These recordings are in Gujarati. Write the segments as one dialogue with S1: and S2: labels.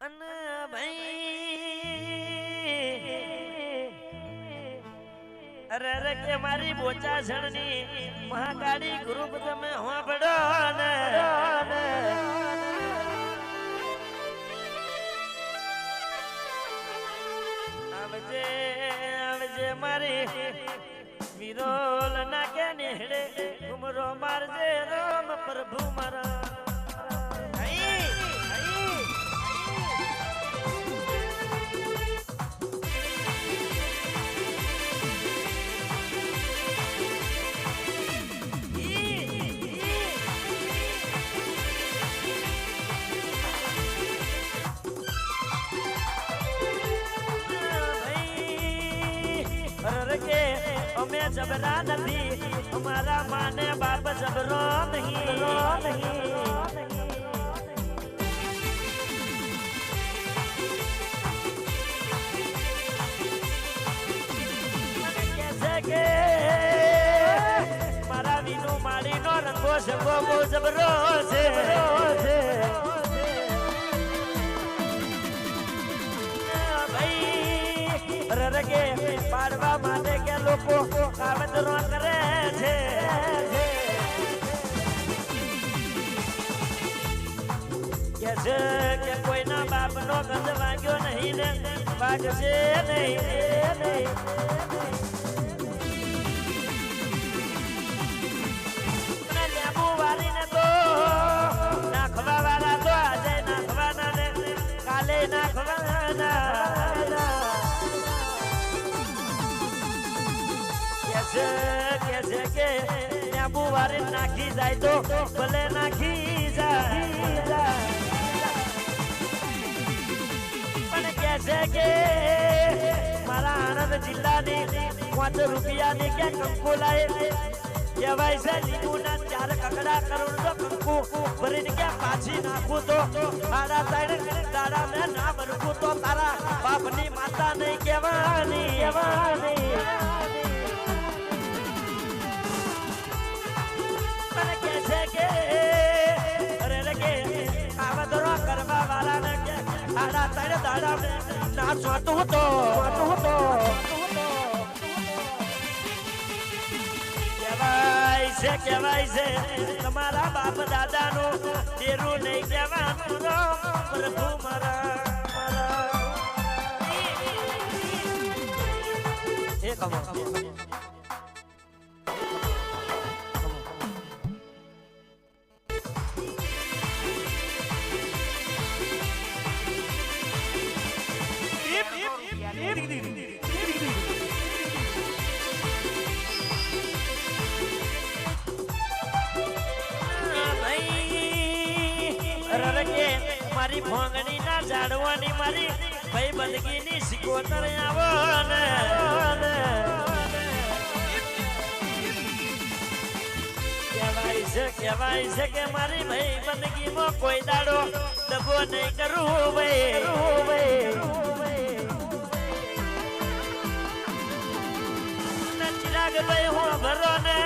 S1: અને ભાઈ, અરે અરે, કે મારી બોચા જણની મહાકાળી ગ્રુપ તમે હોંભળો ને. આવજે આવજે મારી વિરોલ ના કે નેહડે ઘુમરો મારજે રામ પ્રભુ મારા. જબરા નથી અમારા માને બાપ જબરો નહીં છે કે મારા વિનુ માળીનો રંગો સગો બહુ જબરો છે. ભાઈ રરગે પાડવા લોકો કાવતરો કરે છે કે છે કે કોઈના બાપનો ગંધ વાગ્યો નહીં ને વાગશે નહીં નહીં લેબુ નાખી જાય તો ભલે નાખી જાય. પણ કે છે કે મારા આણંદ જિલ્લાની પાંચ રૂપિયાની કે કંકુ લાય? કહેવાય છે લીંબુના ચાર કકડા કરોડ તો કંકુ. ભરીને કે પાછી નાખું તો? મારા સાઈડ દાડા મેં ના ભરખું તો તારા બાપની માતા નહીં કહેવાની કહેવાની. સાઈડ દાડા ને ના ચોટું તો ચોટું તો કહેવાય છે કહેવાય છે, તમારા બાપ દાદાનું તેરું નહીં કહેવાનું. પ્રભુ મારા ભાઈ બંદગી ની સિકોતર આવો ને કહેવાય છે કહેવાય છે કે મારી ભાઈ બંદગી માં કોઈ દાડો નહીં કરું ભાઈ. ચિરાગ ભાઈ ને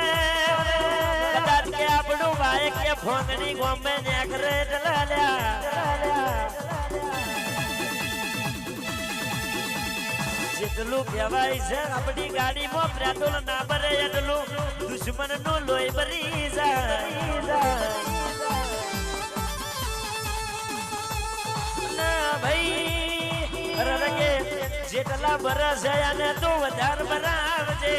S1: કદાચ કે આપણું ભાઈ કે ભોંગણી ગોમે નેખરે ડલાલ્યા જેટલું કહેવાય છે, આપણી ગાડીમાં પ્રેટોલ ના ભરે એટલું. દુશ્મનનું લોહી ભરી જાય. ભાઈ રગે જેટલા બરસ છે અને તું વધારે બરાવજે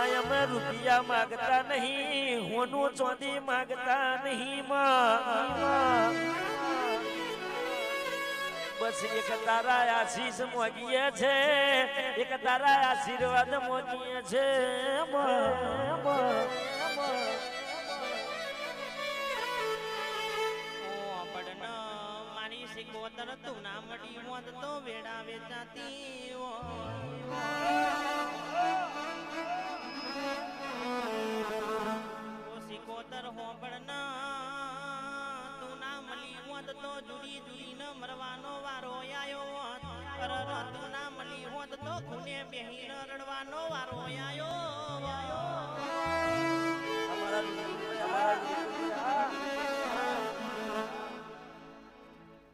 S1: માય અમે રૂપિયા માગતા નહીં, હોનું ચોંધી માગતા નહીં માં. બસ એક તારા આશીષ મોગીએ છે, એક તારા આશીર્વાદ મોગીએ છે
S2: સિકોતર તું ના મળી હોત તો વેડા વેચાતી સિકોતર હો તું ના મળી હોત તો જુડી જુડી ન મરવાનો વારો આયો હોત. અરર, તું ના મળી હોત તો ખૂને બેહીને રડવાનો વારો આયો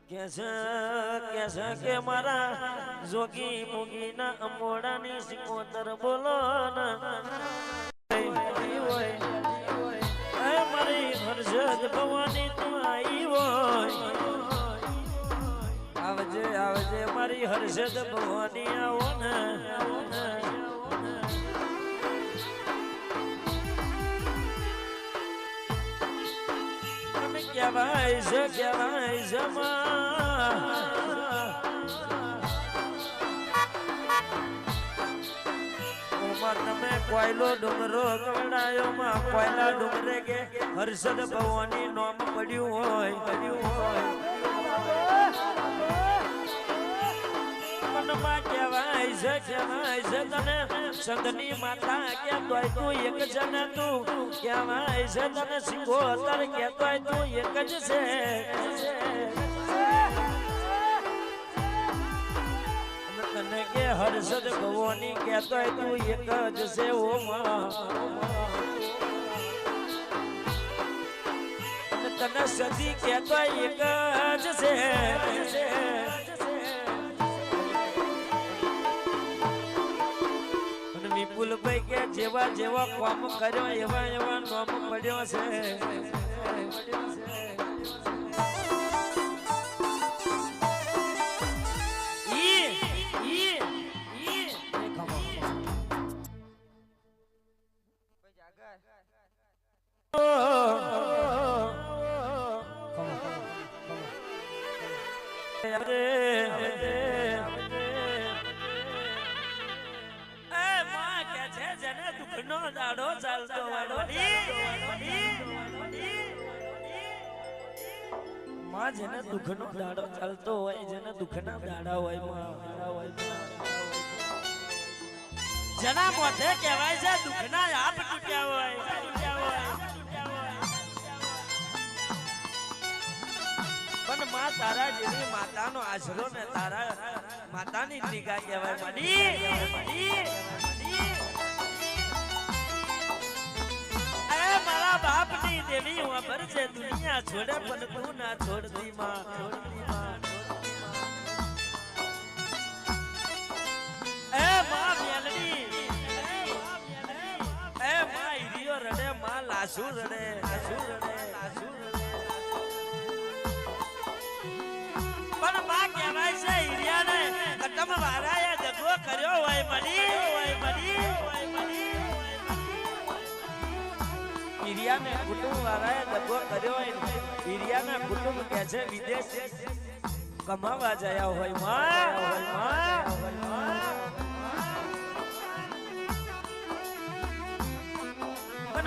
S1: કેસે કે મારા જોગી મુગી ના અમોડાની સિકોતર બોલો ના. મારી હર્ષદ ભવાની તું આવી હોય. આવજે આવજે, મારી હર્ષદ ભવાની આવો ને. કહેવાય છે કહેવાય છે તમે કોયલો ડુંગરો ગવડાયો માં, કોયલા ડુંગરે કે હર્ષદ ભવાની નોમ પડ્યું હોય પડ્યું હોય. મનમાં કહેવાય છે કહેવાય છે, તને સંતની માતા કહેતોય તું એક જ ને તું. કહેવાય છે, તને સિંગોતર કહેતોય તું એક જ છે. હર્ષદ ભવાની કહેતો તું એક જ છે ઓ તને સતી કહેતોય એક જ છે. વિપુલભાઈ કે જેવા જેવા કામ કર્યો એવા એવા નામ પડ્યો છે. જેને દુઃખના દાડા હોય. જેના મોઢે કહેવાય છે, દુઃખના હાથ તૂટ્યા હોય. પણ માં તારા જેવી માતાનો આશરો ને તારા માતાની નિગાહ કહેવાય. એ મારા બાપની દેવી ખબર છે, દુનિયા છોડે પણ તું ના છોડતી માં છોડતી માં એ માં મેલડી. એ માં ઈરિયો રડે, માં લાસુ રડે લાસુ રડે, લાસુ પણ માં કહેવાય છે ઈરિયાને કટમ વારાએ દગો કર્યો હોય મળી હોય મળી હોય મળી ઈરિયાને કુટુંબ વાળાએ દગો કર્યો હોય. કે છે વિદેશ? કમાવા જયા હોય, માં.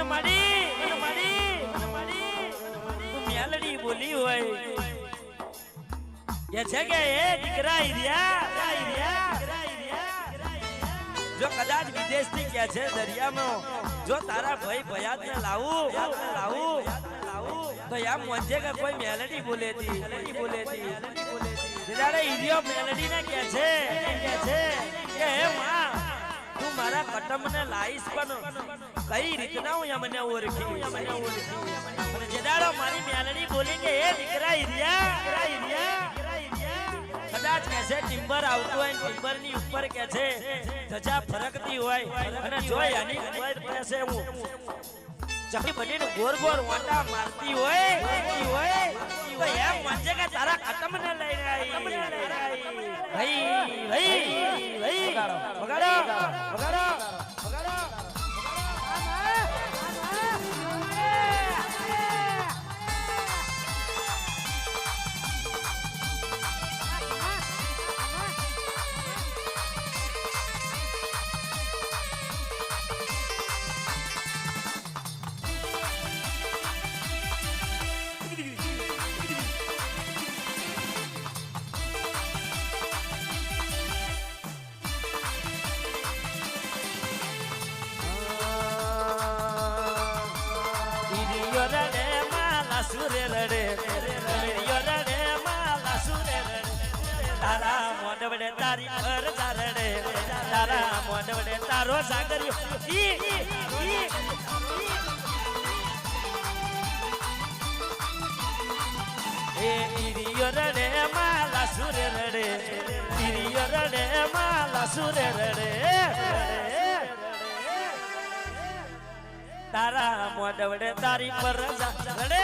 S1: મળી મેલડી બોલી છે કે જો કદાચ વિદેશથી કે છે દરિયામાં, જો તારા ભાઈ ભયાત ને લાવું તો યા મોજે કે કોઈ મેલડી બોલે તી મેલડી બોલે ને કે છે કે છે, કે હે માં મારા કટમ ને લાઈશ પણ કઈ રીતના હું મને ઓળખી મને ઓળખી જેદાડો મારી મેલડી બોલી કે, એ દીકરા ઇરિયા દીકરા ઇરિયા કદાચ કે છે, ટિમ્બર આવતું હોય ને ટિમ્બરની ઉપર કે છે, ધજા ફરકતી હોય અને જો એની ઉપર છે હું. ચકી બનીને ગોર ગોર વાટા મારતી હોય હોય. તો એમ મંજે કે ભાઈ ભાઈ ભાઈ વગાડો વગાડો વગાડો સુરે રડે વીર્યો રડે માલા સુરે રડે તારા મોઢવડે તારી પરજા રડે તારા મોઢવડે તારો સાગર્યો. ઈ ઈ એ ઈરિયો રડે માલા સુરે રડે ઈરિયો રડે માલા સુરે રડે તારા મોઢવડે તારી પરજા રડે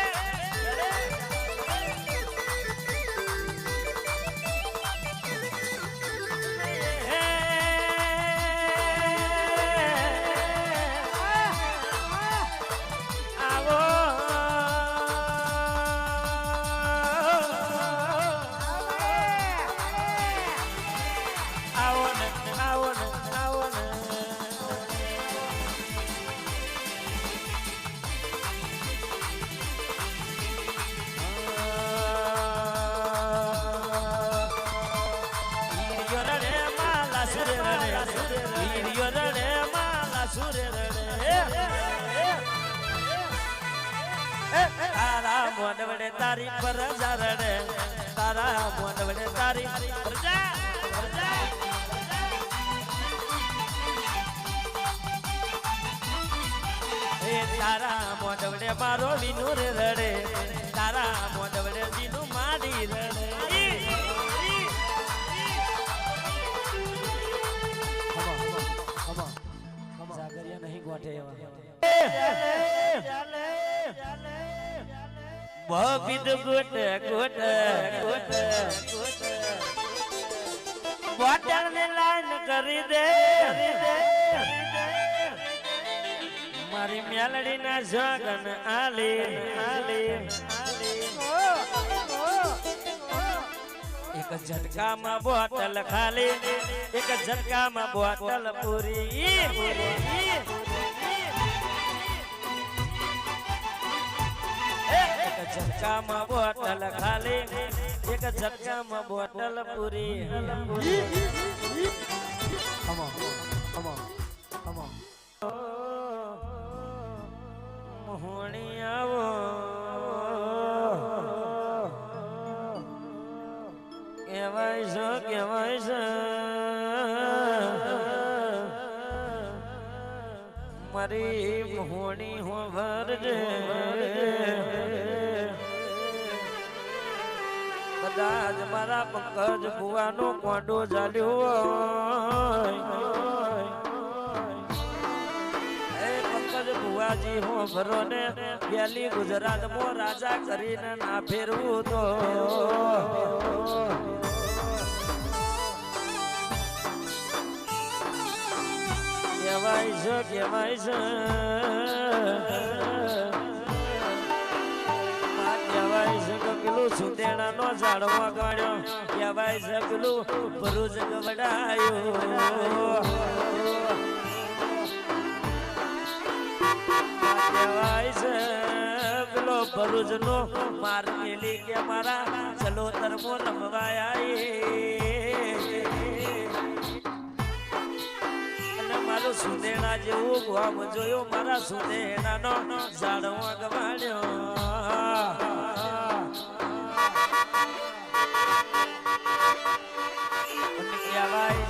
S1: તારી પરજા રડે તારા મોઢવડે તારી પરજા પરજા એ તારા મોઢવડે મારો વિનુ રે રડે તારા મોઢવડે વિનુ માડી રડે.
S3: જાગરિયા નહીં ગોઠે એવા.
S1: બબીદ ગોટ ગોટ ગોટ બોટલ ને લાઈન કરી દે. મારી મેલડી ના જગન આલી. આલી એક ઝટકામાં બોટલ ખાલી, એક ઝટકામાં બોટલ પૂરી પૂરી. ઝટકામાં બોટલ ખાલી એક ઝટકામાં બોટલ પૂરી. મોહણી આવો. કહેવાય છે કહેવાય છે. મારી મોહણી હો ભરજે કદાચ મારા પંકજ ભુવાનો કોંડો ચાલ્યો પંકજ ભુવાજી હું ભરો ને પેલી ગુજરાત મો રાજા કરીને ના ફેરવું તો. કહેવાય છે કહેવાય છે. ઝાડવા ગાડ્યો કહેવાય પેલું ભરૂચ ગવડાયો. કહેવાય પેલો ભરૂચ નો માર મેલી કે મારા ચલો તરમો રમવાયા મારું સુનેણા જેવું ગામ જોયો, મારા સુનેણા નો જાણવા ગવાડ્યો.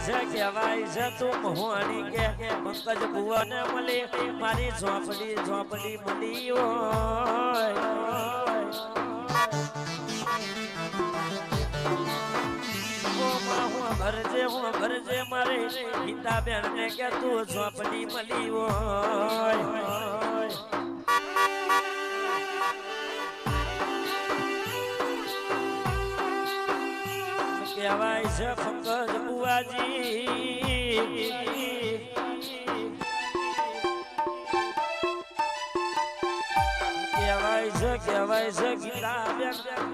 S1: છે કહેવાય છે તું મહોણી કે પંકજ ભુવને મળી મારી ઝોપડી ઝોપડી મળી હોય. ભરજે હું ભરજે મારે ગીતા બેન ને કે તું ઝોપડી મળી હોય. કહેવાય છે પંકજ બુઆજી કહેવાય છે કહેવાય છે, ગીતા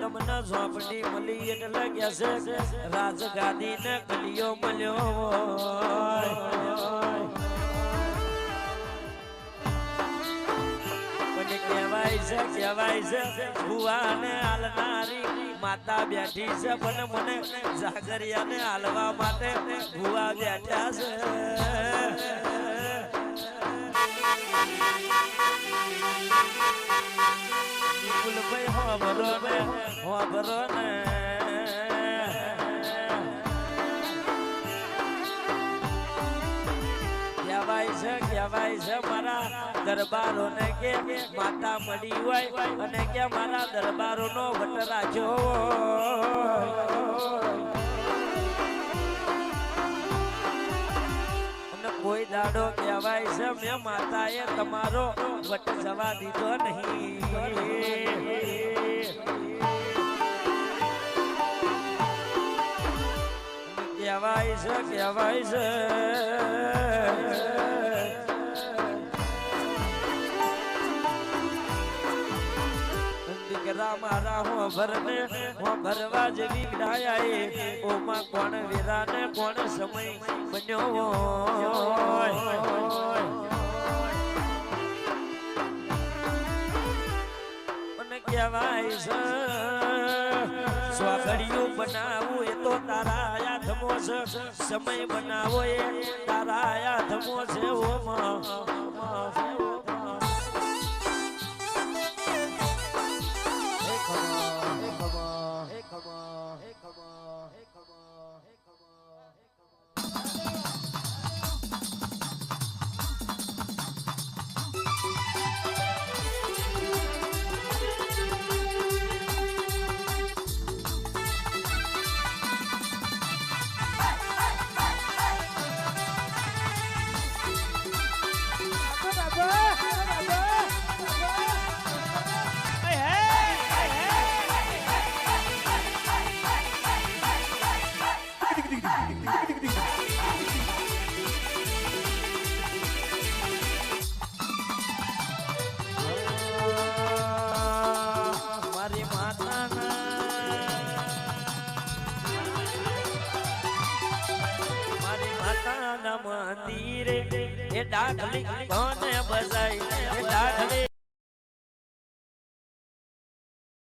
S1: તમને ઝોપડી મળી એટલે કે છે રાજગાદી ને કલિયો મળ્યો કહેવાય છે કહેવાય છે. ભુવાને હાલનારી માતા બેઠી છે, પણ મને જાગરિયાને હાલવા માટે ભુવા બેઠા છે. ભાઈ હો ભરો ને હો ભરો ને કહેવાય છે, મારા દરબારો ને કે માતા મળી હોય અને કે મારા દરબારો નો વટ રાખ્યો અને કોઈ દાડો કહેવાય છે, મેં માતાએ તમારો વટ જવા દીધો નહીં. કહેવાય છે કહેવાય છે. દીકરા મારા હો ભરને હો ભરવા જેવી ડાયા એ ઓમાં કોણ વેરા ને કોણ સમય બન્યો કહેવાય સ્વાગડિયું બનાવવું એ તો તારા હાથમો છે. સમય બનાવો એ તારા હાથમો છે, ઓમાં.
S3: હે
S1: માતાના